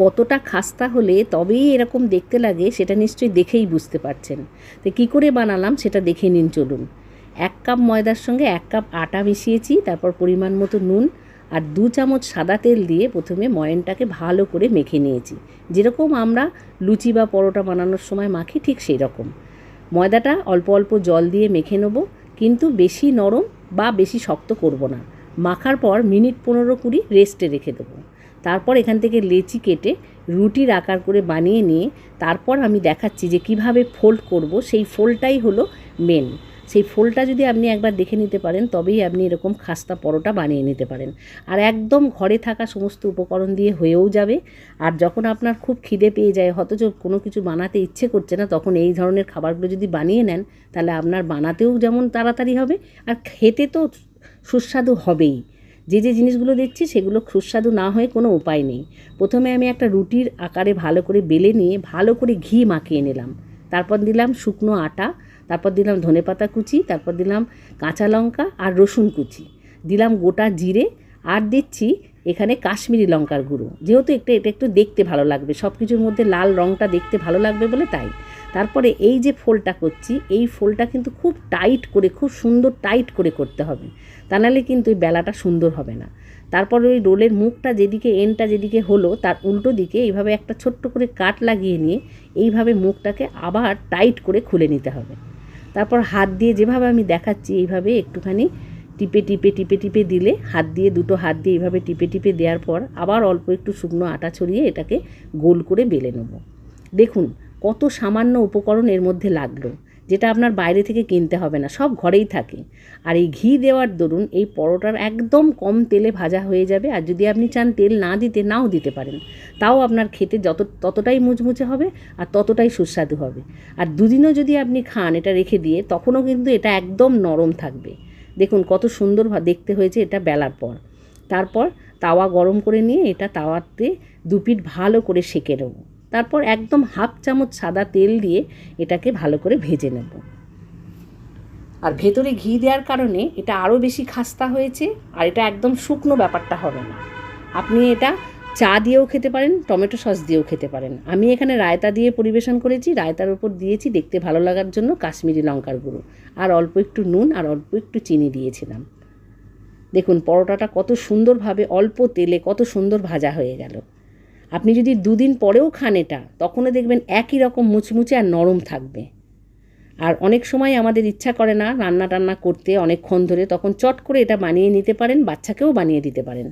কতটা খাস্তা হলে তবেই এরকম দেখতে লাগে সেটা নিশ্চয়ই দেখেই বুঝতে পারছেন। তো কী করে বানালাম সেটা দেখে নিন, চলুন। এক কাপ ময়দার সঙ্গে এক কাপ আটা মিশিয়েছি, তারপর পরিমাণ মতো নুন আর দু চামচ সাদা তেল দিয়ে প্রথমে ময়নটাকে ভালো করে মেখে নিয়েছি। যেরকম আমরা লুচি বা পরোটা বানানোর সময় মাখি, ঠিক সেই রকম ময়দাটা অল্প অল্প জল দিয়ে মেখে নেব, কিন্তু বেশি নরম বা বেশি শক্ত করব না। মাখার পর মিনিট পনেরো কুড়ি রেস্টে রেখে দেবো। তারপর এখান থেকে লেচি কেটে রুটির আকার করে বানিয়ে নিয়ে তারপর আমি দেখাচ্ছি যে কীভাবে ফোল্ড করব। সেই ফোল্ডটাই হলো মেন সেই ফোল্ডটা যদি আপনি একবার দেখে নিতে পারেন, তবেই আপনি এরকম খাস্তা পরোটা বানিয়ে নিতে পারেন। আর একদম ঘরে থাকা সমস্ত উপকরণ দিয়ে হয়েও যাবে। আর যখন আপনার খুব খিদে পেয়ে যায় অথচ কোনো কিছু বানাতে ইচ্ছে করছে না, তখন এই ধরনের খাবারগুলো যদি বানিয়ে নেন, তাহলে আপনার বানাতেও যেমন তাড়াতাড়ি হবে, আর খেতে তো সুস্বাদু হবেই। যে যে জিনিসগুলো দিচ্ছি সেগুলো সুস্বাদু না হয়ে কোনো উপায় নেই। প্রথমে আমি একটা রুটির আকারে ভালো করে বেলে নিয়ে ভালো করে ঘি মাখিয়ে নিলাম। তারপর দিলাম শুকনো আটা, তারপর দিলাম ধনেপাতা কুচি, তারপর দিলাম কাঁচা লঙ্কা আর রসুন কুচি। দিলাম গোটা জিরে আর দিচ্ছি এখানে কাশ্মীরি লঙ্কার গুঁড়ো। যেহেতু একটু, এটা একটু দেখতে ভালো লাগবে সব কিছুর মধ্যে লাল রঙটা দেখতে ভালো লাগবে বলে তাই। তারপরে এই যে ফোলটা করছি, এই ফোলটা কিন্তু খুব টাইট করে, খুব সুন্দর টাইট করে করতে হবে। তা নাহলে কিন্তু ওই বেলাটা সুন্দর হবে না। তারপর ওই রোলের মুখটা যেদিকে, এনটা যেদিকে হলো, তার উল্টো দিকে এইভাবে একটা ছোট্ট করে কাট লাগিয়ে নিয়ে এইভাবে মুখটাকে আবার টাইট করে খুলে নিতে হবে। তারপর হাত দিয়ে যেভাবে আমি দেখাচ্ছি, এইভাবে একটুখানি টিপে টিপে টিপে টিপে দিলে, হাত দিয়ে, দুটো হাত দিয়ে এইভাবে টিপে টিপে দেওয়ার পর আবার অল্প একটু শুকনো আটা ছড়িয়ে এটাকে গোল করে বেলে নেব। দেখুন কত সামান্য উপকরণ এর মধ্যে লাগল, যেটা আপনার বাইরে থেকে কিনতে হবে না, সব ঘরেই থাকে। আর এই ঘি দেওয়ার দরুন এই পরোটার একদম কম তেলে ভাজা হয়ে যাবে, আর যদি আপনি চান তেল না দিতে, নাও দিতে পারেন। তাও আপনার খেতে যত, ততটাই মুচমুচে হবে আর ততটাই সুস্বাদু হবে। আর দুদিনও যদি আপনি খান এটা রেখে দিয়ে, তখনও কিন্তু এটা একদম নরম থাকবে। দেখুন কত সুন্দর দেখতে হয়েছে এটা বেলার পর। তারপর তাওয়া গরম করে নিয়ে এটা তাওয়াতে দু পিঠ ভালো করে সেঁকে নেব। তারপর একদম হাফ চামচ সাদা তেল দিয়ে এটাকে ভালো করে ভেজে নেব। আর ভেতরে ঘি দেওয়ার কারণে এটা আরও বেশি খাস্তা হয়েছে আর এটা একদম শুকনো ব্যাপারটা হবে না। আপনি এটা চা দিয়েও খেতে পারেন, টমেটো সস দিয়েও খেতে পারেন। আমি এখানে রায়তা দিয়ে পরিবেশন করেছি, রায়তার উপর দিয়েছি দেখতে ভালো লাগার জন্য কাশ্মীরি লঙ্কার গুঁড়ো। আর অল্প একটু নুন আর অল্প একটু চিনি দিয়েছিলাম। দেখুন, পরোটাটা কত সুন্দরভাবে, অল্প তেলে কত সুন্দর ভাজা হয়ে গেল। আপনি যদি দুদিন পরেও খান এটা, তখনও দেখবেন একই রকম মুচমুচে আর নরম থাকবে। আর অনেক সময় আমাদের ইচ্ছা করে না রান্না টান্না করতে অনেকক্ষণ ধরে, তখন চট করে এটা বানিয়ে নিতে পারেন, বাচ্চাকেও বানিয়ে দিতে পারেন।